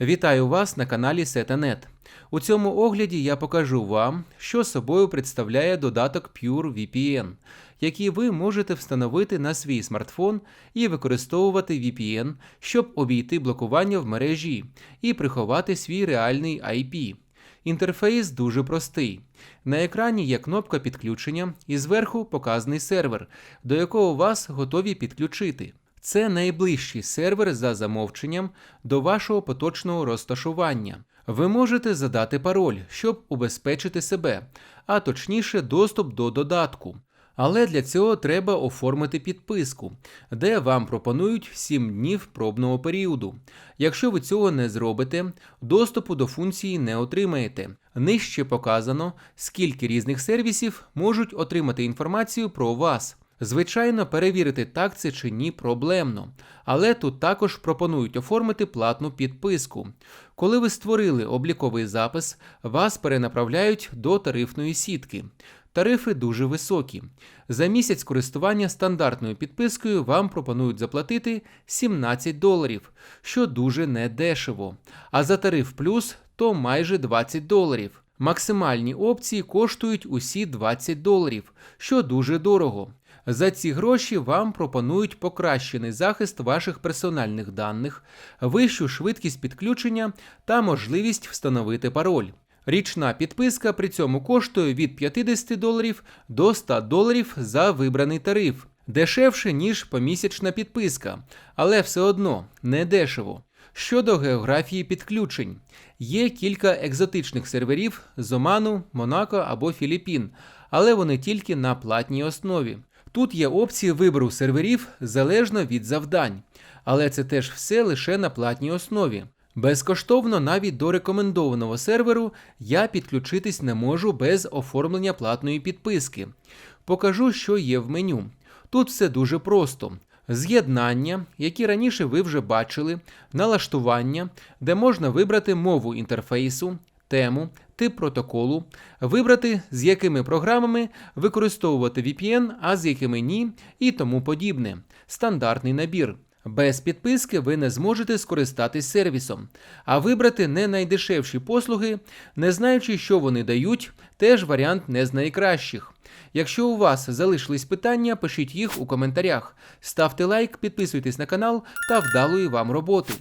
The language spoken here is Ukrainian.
Вітаю вас на каналі Setanet. У цьому огляді я покажу вам, що собою представляє додаток PureVPN, який ви можете встановити на свій смартфон і використовувати VPN, щоб обійти блокування в мережі і приховати свій реальний IP. Інтерфейс дуже простий. На екрані є кнопка підключення і зверху показаний сервер, до якого вас готові підключити. Це найближчий сервер за замовченням до вашого поточного розташування. Ви можете задати пароль, щоб убезпечити себе, а точніше доступ до додатку. Але для цього треба оформити підписку, де вам пропонують 7 днів пробного періоду. Якщо ви цього не зробите, доступу до функції не отримаєте. Нижче показано, скільки різних сервісів можуть отримати інформацію про вас. Звичайно, перевірити так це чи ні проблемно, але тут також пропонують оформити платну підписку. Коли ви створили обліковий запис, вас перенаправляють до тарифної сітки. Тарифи дуже високі. За місяць користування стандартною підпискою вам пропонують заплатити 17 доларів, що дуже недешево. А за тариф плюс то майже 20 доларів. Максимальні опції коштують усі 20 доларів, що дуже дорого. За ці гроші вам пропонують покращений захист ваших персональних даних, вищу швидкість підключення та можливість встановити пароль. Річна підписка при цьому коштує від 50 доларів до 100 доларів за вибраний тариф, дешевше, ніж помісячна підписка, але все одно не дешево. Щодо географії підключень, є кілька екзотичних серверів з Оману, Монако або Філіппін, але вони тільки на платній основі. Тут є опції вибору серверів залежно від завдань, але це теж все лише на платній основі. Безкоштовно навіть до рекомендованого серверу я підключитись не можу без оформлення платної підписки. Покажу, що є в меню. Тут все дуже просто. З'єднання, які раніше ви вже бачили, налаштування, де можна вибрати мову інтерфейсу, тему, тип протоколу, вибрати, з якими програмами використовувати VPN, а з якими ні, і тому подібне. Стандартний набір. Без підписки ви не зможете скористатись сервісом, а вибрати не найдешевші послуги, не знаючи, що вони дають, теж варіант не з найкращих. Якщо у вас залишились питання, пишіть їх у коментарях. Ставте лайк, підписуйтесь на канал та вдалої вам роботи.